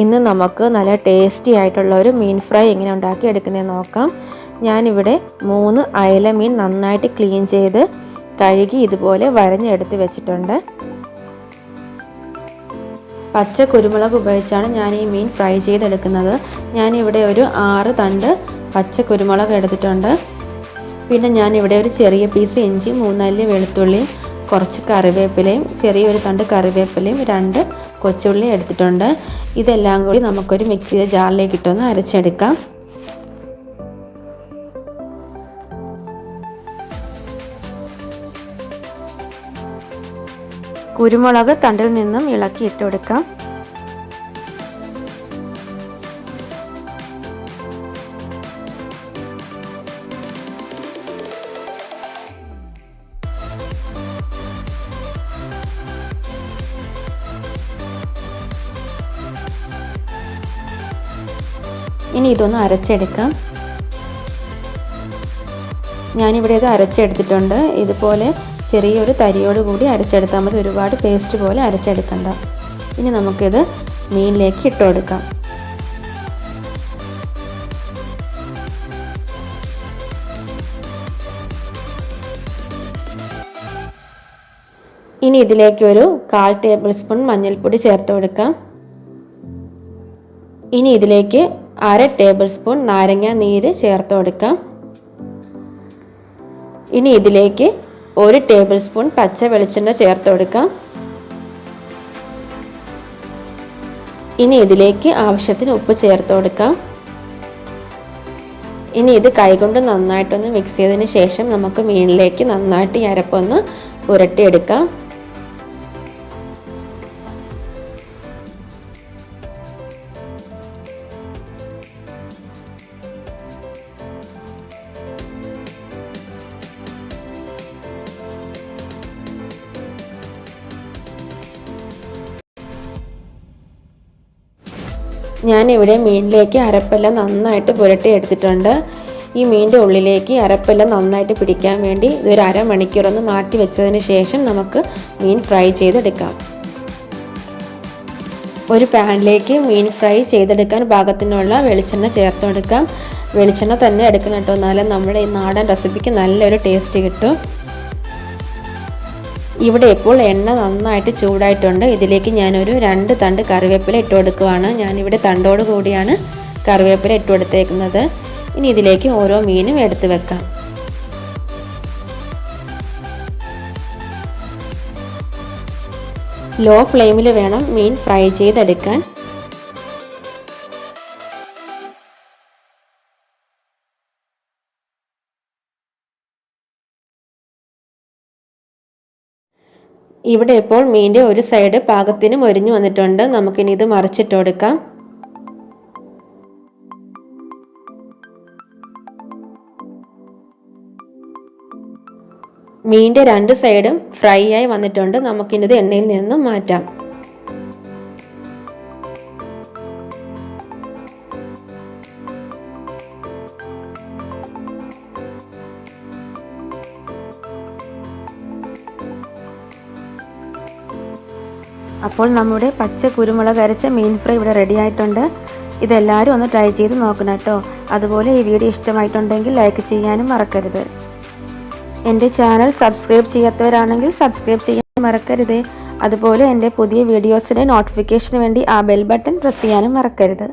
ഇന്ന് നമുക്ക് നല്ല ടേസ്റ്റി ആയിട്ടുള്ള ഒരു മീൻ ഫ്രൈ എങ്ങനെ ഉണ്ടാക്കി എടുക്കുന്നത് നോക്കാം. ഞാനിവിടെ മൂന്ന് അയല മീൻ നന്നായിട്ട് ക്ലീൻ ചെയ്ത് കഴുകി ഇതുപോലെ വരഞ്ഞെടുത്ത് വെച്ചിട്ടുണ്ട്. പച്ച കുരുമുളക് ഉപയോഗിച്ചാണ് ഞാൻ ഈ മീൻ ഫ്രൈ ചെയ്തെടുക്കുന്നത്. ഞാനിവിടെ ഒരു ആറ് തണ്ട് പച്ച കുരുമുളക് എടുത്തിട്ടുണ്ട്. പിന്നെ ഞാനിവിടെ ഒരു ചെറിയ പീസ് ഇഞ്ചി മൂന്നല്ലി വെളുത്തുള്ളി കുറച്ച് കറിവേപ്പിലയും ചെറിയൊരു തണ്ട് കറിവേപ്പിലയും രണ്ട് കൊച്ചുള്ളി എടുത്തിട്ടുണ്ട്. ഇതെല്ലാം കൂടി നമുക്കൊരു മിക്സിയുടെ ജാറിലേക്ക് ഇട്ടൊന്ന് അരച്ചെടുക്കാം. കുരുമുളക് തണ്ടിൽ നിന്നും ഇളക്കി ഇട്ട് കൊടുക്കാം. ഇനി ഇതൊന്ന് അരച്ചെടുക്കാം. ഞാനിവിടെ ഇത് അരച്ചെടുത്തിട്ടുണ്ട്. ഇതുപോലെ ചെറിയൊരു തരിയോട് കൂടി അരച്ചെടുത്താൽ മതി. ഒരുപാട് പേസ്റ്റ് പോലെ അരച്ചെടുക്കണ്ട. ഇനി നമുക്കിത് മീനിലേക്ക് ഇട്ട് കൊടുക്കാം. ഇനി ഇതിലേക്ക് ഒരു കാൽ ടേബിൾ സ്പൂൺ മഞ്ഞൾപ്പൊടി ചേർത്ത് കൊടുക്കാം. ഇനി ഇതിലേക്ക് അര ടേബിൾ സ്പൂൺ നാരങ്ങ നീര് ചേർത്ത് കൊടുക്കാം. ഇനി ഇതിലേക്ക് ഒരു ടേബിൾ സ്പൂൺ പച്ച വെളിച്ചെണ്ണ ചേർത്ത് കൊടുക്കാം. ഇനി ഇതിലേക്ക് ആവശ്യത്തിന് ഉപ്പ് ചേർത്ത് കൊടുക്കാം. ഇനി ഇത് കൈകൊണ്ട് നന്നായിട്ടൊന്ന് മിക്സ് ചെയ്തതിന് ശേഷം നമുക്ക് മീനിലേക്ക് നന്നായിട്ട് ഈ അരപ്പൊന്ന് പുരട്ടിയെടുക്കാം. ഞാനിവിടെ മീനിലേക്ക് അരപ്പെല്ലാം നന്നായിട്ട് പുരട്ടി എടുത്തിട്ടുണ്ട്. ഈ മീനിന്റെ ഉള്ളിലേക്ക് അരപ്പെല്ലാം നന്നായിട്ട് പിടിക്കാൻ വേണ്ടി ഇതൊരു അരമണിക്കൂറൊന്ന് മാറ്റി വെച്ചതിന് ശേഷം നമുക്ക് മീൻ ഫ്രൈ ചെയ്തെടുക്കാം. ഒരു പാനിലേക്ക് മീൻ ഫ്രൈ ചെയ്തെടുക്കാൻ പാകത്തിനുള്ള വെളിച്ചെണ്ണ ചേർത്ത് കൊടുക്കാം. വെളിച്ചെണ്ണ തന്നെ എടുക്കണം കേട്ടോ. എന്നാലും നമ്മുടെ ഈ നാടൻ റെസിപ്പിക്ക് നല്ലൊരു ടേസ്റ്റ് കിട്ടും. ഇവിടെ ഇപ്പോൾ എണ്ണ നന്നായിട്ട് ചൂടായിട്ടുണ്ട്. ഇതിലേക്ക് ഞാനൊരു രണ്ട് തണ്ട് കറിവേപ്പില ഇട്ട് കൊടുക്കുവാണ്. ഞാനിവിടെ തണ്ടോട് കൂടിയാണ് കറിവേപ്പില ഇട്ട് കൊടുത്തേക്കുന്നത്. ഇനി ഇതിലേക്ക് ഓരോ മീനും എടുത്ത് വെക്കാം. ലോ ഫ്ലെയിമിൽ വേണം മീൻ ഫ്രൈ ചെയ്തെടുക്കാൻ. ഇവിടെ ഇപ്പോൾ മീന്റെ ഒരു സൈഡ് പാകത്തിന് മൊരിഞ്ഞു വന്നിട്ടുണ്ട്. നമുക്കിനി ഇത് മറിച്ചിട്ട് കൊടുക്കാം മീന്റെ രണ്ട് സൈഡും ഫ്രൈ ആയി വന്നിട്ടുണ്ട്. നമുക്കിനിത് എണ്ണയിൽ നിന്നും മാറ്റാം. അപ്പോൾ നമ്മുടെ പച്ച കുരുമുളക് അരച്ച മീൻ ഫ്രൈ ഇവിടെ റെഡി ആയിട്ടുണ്ട്. ഇതെല്ലാവരും ഒന്ന് ട്രൈ ചെയ്ത് നോക്കണം കേട്ടോ. അതുപോലെ ഈ വീഡിയോ ഇഷ്ടമായിട്ടുണ്ടെങ്കിൽ ലൈക്ക് ചെയ്യാനും മറക്കരുത്. എന്റെ ചാനൽ സബ്സ്ക്രൈബ് ചെയ്യാത്തവരാണെങ്കിൽ സബ്സ്ക്രൈബ് ചെയ്യാൻ മറക്കരുത്. അതുപോലെ എന്റെ പുതിയ വീഡിയോസിന്റെ നോട്ടിഫിക്കേഷന് വേണ്ടി ആ ബെൽ ബട്ടൺ പ്രസ് ചെയ്യാനും മറക്കരുത്.